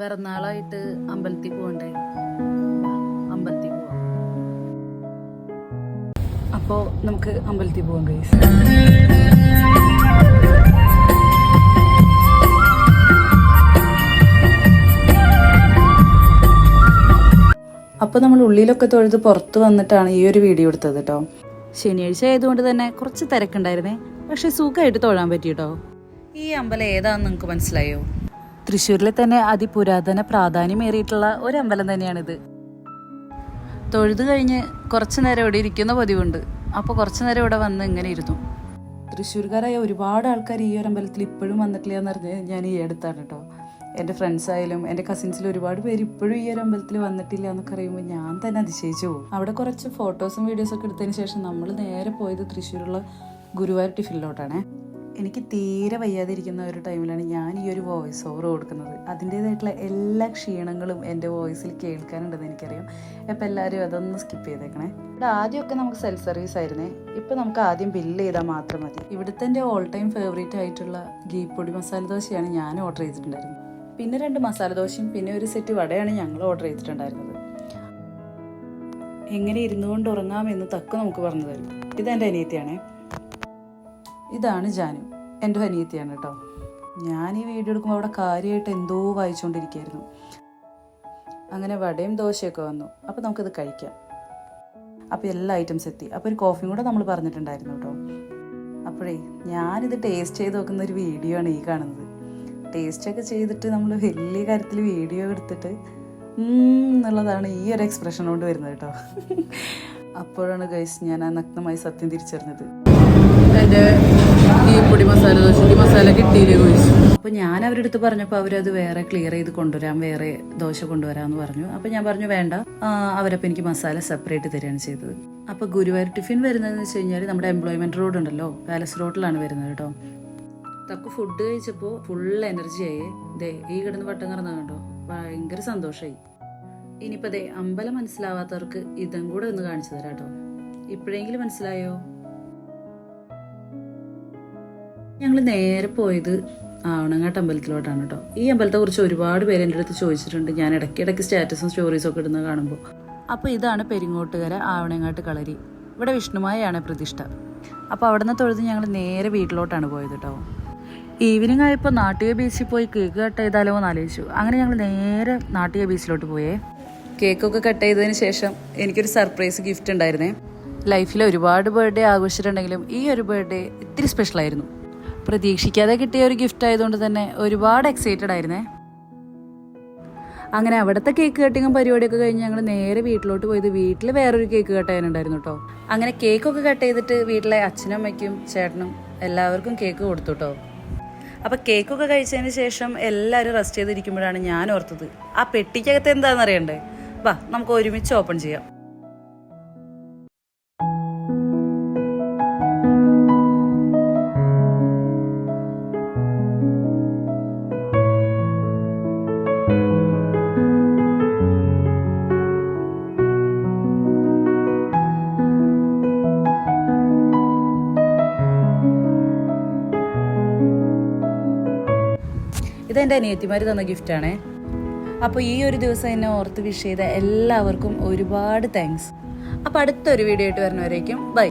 പിറന്നാളായിട്ട് അമ്പലത്തിൽ പോകണ്ടേ? അമ്പലത്തിൽ പോവാം. അപ്പോൾ നമുക്ക് അമ്പലത്തിൽ പോവാം ഗൈസ് അപ്പോൾ നമ്മൾ ഉള്ളിലൊക്കെ തൊഴുത് പുറത്ത് വന്നിട്ടാണ് ഈ ഒരു വീഡിയോ എടുത്തത് കേട്ടോ ശനിയാഴ്ച ആയതുകൊണ്ട് തന്നെ കുറച്ച് തിരക്കുണ്ടായിരുന്നേ. പക്ഷെ സുഖമായിട്ട് തൊഴാൻ പറ്റി കേട്ടോ ഈ അമ്പലം ഏതാണെന്ന് നിങ്ങൾക്ക് മനസ്സിലായോ? തൃശ്ശൂരിലെ തന്നെ അതിപുരാതന പ്രാധാന്യമേറിയിട്ടുള്ള ഒരു അമ്പലം തന്നെയാണിത്. തൊഴുതു കഴിഞ്ഞ് കുറച്ച് നേരം ഇവിടെ ഇരിക്കുന്ന പതിവുണ്ട്. അപ്പോൾ കുറച്ച് നേരം ഇവിടെ വന്ന് ഇങ്ങനെ ഇരുന്നു. തൃശ്ശൂർക്കാരായ ഒരുപാട് ആൾക്കാർ ഈ ഒരു അമ്പലത്തിൽ ഇപ്പോഴും വന്നിട്ടില്ല എന്ന് പറഞ്ഞ് ഞാൻ ഈ അടുത്താണ് കേട്ടോ. എന്റെ ഫ്രണ്ട്സ് ആയാലും എന്റെ കസിൻസിൽ ഒരുപാട് പേര് ഇപ്പോഴും ഈ ഒരു അമ്പലത്തിൽ വന്നിട്ടില്ല എന്നൊക്കെ അറിയുമ്പോൾ ഞാൻ തന്നെ അതിശയിച്ചു പോകും. അവിടെ കുറച്ച് ഫോട്ടോസും വീഡിയോസും ഒക്കെ എടുത്തതിന് ശേഷം നമ്മൾ നേരെ പോയത് തൃശ്ശൂരുള്ള ഗുരുവായൂർ ടിഫിനിലോട്ടാണേ. എനിക്ക് തീരെ വയ്യാതിരിക്കുന്ന ഒരു ടൈമിലാണ് ഞാൻ ഈ ഒരു വോയിസ് ഓവർ കൊടുക്കുന്നത്. അതിന്റേതായിട്ടുള്ള എല്ലാ ക്ഷീണങ്ങളും എന്റെ വോയിസിൽ കേൾക്കാനുണ്ടെന്ന് എനിക്കറിയാം. അപ്പോൾ എല്ലാവരും അതൊന്ന് സ്കിപ്പ് ചെയ്തേക്കണേ. ഇവിടെ ആദ്യമൊക്കെ നമുക്ക് സെൽഫ് സർവീസ് ആയിരുന്നേ. ഇപ്പം നമുക്ക് ആദ്യം ബില്ല് ചെയ്താൽ മാത്രം മതി. ഇവിടുത്തെ എന്റെ ഓൾ ടൈം ഫേവറേറ്റ് ആയിട്ടുള്ള ഗീ പൊടി മസാല ദോശയാണ് ഞാൻ ഓർഡർ ചെയ്തിട്ടുണ്ടായിരുന്നത്. പിന്നെ രണ്ട് മസാല ദോശയും പിന്നെ ഒരു സെറ്റ് വടയാണ് ഞങ്ങൾ ഓർഡർ ചെയ്തിട്ടുണ്ടായിരുന്നത്. എങ്ങനെ ഇരുന്നു കൊണ്ട് ഉറങ്ങാമെന്ന് തക്ക നമുക്ക് പറഞ്ഞു തരും. ഇതെന്റെ അനിയത്തിയാണേ. ഇതാണ് ജാനു എന്റെ അനിയത്തിയാണ് കേട്ടോ. ഞാൻ ഈ വീഡിയോ എടുക്കുമ്പോൾ അവിടെ കാര്യമായിട്ട് എന്തോ വായിച്ചുകൊണ്ടിരിക്കുകയായിരുന്നു അങ്ങനെ വടയും ദോശയൊക്കെ വന്നു. അപ്പോൾ നമുക്കിത് കഴിക്കാം. അപ്പോൾ എല്ലാ ഐറ്റംസ് എത്തി. അപ്പോൾ ഒരു കോഫിയും കൂടെ നമ്മൾ പറഞ്ഞിട്ടുണ്ടായിരുന്നു കേട്ടോ. അപ്പോഴേ ഞാനിത് ടേസ്റ്റ് ചെയ്ത് നോക്കുന്ന ഒരു വീഡിയോ ആണ് ഈ കാണുന്നത്. ടേസ്റ്റൊക്കെ ചെയ്തിട്ട് നമ്മൾ വലിയ കാര്യത്തിൽ വീഡിയോ എടുത്തിട്ട് എന്നുള്ളതാണ് ഈ ഒരു എക്സ്പ്രഷൻ കൊണ്ട് വരുന്നത് കേട്ടോ. അപ്പോഴാണ് ഗൈസ് ഞാൻ ആ നഗ്നമായി സത്യം തിരിച്ചറിഞ്ഞത്. ഈ പൊടി മസാല ദോശ ഈ മസാല കിട്ടിയില്ലേ ചോദിച്ചു അപ്പോൾ ഞാൻ അവരുടെ അടുത്ത് പറഞ്ഞപ്പോൾ അവരത് വേറെ ക്ലിയർ ചെയ്ത് കൊണ്ടുവരാം വേറെ ദോശ കൊണ്ടുവരാമെന്ന് പറഞ്ഞു. അപ്പോൾ ഞാൻ പറഞ്ഞു വേണ്ട. അവരപ്പൊ എനിക്ക് മസാല സെപ്പറേറ്റ് തരികയാണ് ചെയ്തത്. അപ്പോൾ ഗുരുവായൂർ ടിഫിൻ വരുന്നതെന്ന് വെച്ച് കഴിഞ്ഞാൽ നമ്മുടെ എംപ്ലോയ്മെന്റ് റോഡ് ഉണ്ടല്ലോ പാലസ് റോഡിലാണ് വരുന്നത് കേട്ടോ. തക്കു ഫുഡ് കഴിച്ചപ്പോൾ ഫുൾ എനർജി ആയി. ദേ ഈ കിടന്ന് വട്ടം കറന്നത് കണ്ടോ ഭയങ്കര സന്തോഷമായി ഇനിയിപ്പോൾ ദേ അമ്പലം മനസ്സിലാവാത്തവർക്ക് ഇതും കൂടെ ഒന്ന് കാണിച്ചു തരാം കേട്ടോ. ഇപ്പോഴെങ്കിലും മനസ്സിലായോ? ഞങ്ങൾ നേരെ പോയത് ആവണങ്ങാട്ട് അമ്പലത്തിലോട്ടാണ് കേട്ടോ. ഈ അമ്പലത്തെ കുറിച്ച് ഒരുപാട് പേര് എന്റെ അടുത്ത് ചോദിച്ചിട്ടുണ്ട്. ഞാൻ ഇടയ്ക്കിടയ്ക്ക് സ്റ്റാറ്റസും സ്റ്റോറീസും ഒക്കെ ഇടുന്നത് കാണുമ്പോൾ അപ്പോൾ ഇതാണ് പെരിങ്ങോട്ടുകര ആവണങ്ങാട്ട് കളരി. ഇവിടെ വിഷ്ണുമായാണ് പ്രതിഷ്ഠ. അപ്പോൾ അവിടെ നിന്ന് തൊഴുത് ഞങ്ങൾ നേരെ വീട്ടിലോട്ടാണ് പോയത് കേട്ടോ. ഈവനിങ് ആയപ്പോൾ നാട്ടിക ബീച്ചിൽ പോയി കേക്ക് കട്ട് ചെയ്താലോ എന്ന് ആലോചിച്ചു. അങ്ങനെ ഞങ്ങൾ നേരെ നാട്ടിക ബീച്ചിലോട്ട് പോയേ. കേക്കൊക്കെ കട്ട് ചെയ്തതിന് ശേഷം എനിക്കൊരു സർപ്രൈസ് ഗിഫ്റ്റ് ഉണ്ടായിരുന്നേ. ലൈഫിൽ ഒരുപാട് ബർത്ത്ഡേ ആഘോഷിച്ചിട്ടുണ്ടെങ്കിലും ഈ ഒരു ബർത്ത്ഡേ ഇത്തിരി സ്പെഷ്യൽ ആയിരുന്നു. പ്രതീക്ഷിക്കാതെ കിട്ടിയ ഒരു ഗിഫ്റ്റ് ആയതുകൊണ്ട് തന്നെ ഒരുപാട് എക്സൈറ്റഡ് ആയിരുന്നേ. അങ്ങനെ അവിടുത്തെ കേക്ക് കട്ടിങ്ങും പരിപാടിയൊക്കെ കഴിഞ്ഞ് ഞങ്ങൾ നേരെ വീട്ടിലോട്ട് പോയത് വീട്ടിൽ വേറൊരു കേക്ക് കട്ട് ചെയ്യാനുണ്ടായിരുന്നു കേട്ടോ അങ്ങനെ കേക്കൊക്കെ കട്ട് ചെയ്തിട്ട് വീട്ടിലെ അച്ഛനും അമ്മയ്ക്കും ചേട്ടനും എല്ലാവർക്കും കേക്ക് കൊടുത്തു കേട്ടോ അപ്പം കേക്കൊക്കെ കഴിച്ചതിന് ശേഷം എല്ലാവരും റെസ്റ്റ് ചെയ്തിരിക്കുമ്പോഴാണ് ഞാൻ ഓർത്തത് ആ പെട്ടിക്കകത്ത് എന്താണെന്ന് അറിയണ്ടേ? വാ നമുക്ക് ഒരുമിച്ച് ഓപ്പൺ ചെയ്യാം. ഇതെന്റെ അനിയത്തിമാർ തന്ന ഗിഫ്റ്റാണേ അപ്പോൾ ഈ ഒരു ദിവസം എന്നെ ഓർത്ത് വിഷ് ചെയ്ത എല്ലാവർക്കും ഒരുപാട് താങ്ക്സ് അപ്പോൾ അടുത്തൊരു വീഡിയോ ആയിട്ട് വരുന്നവരേക്കും ബൈ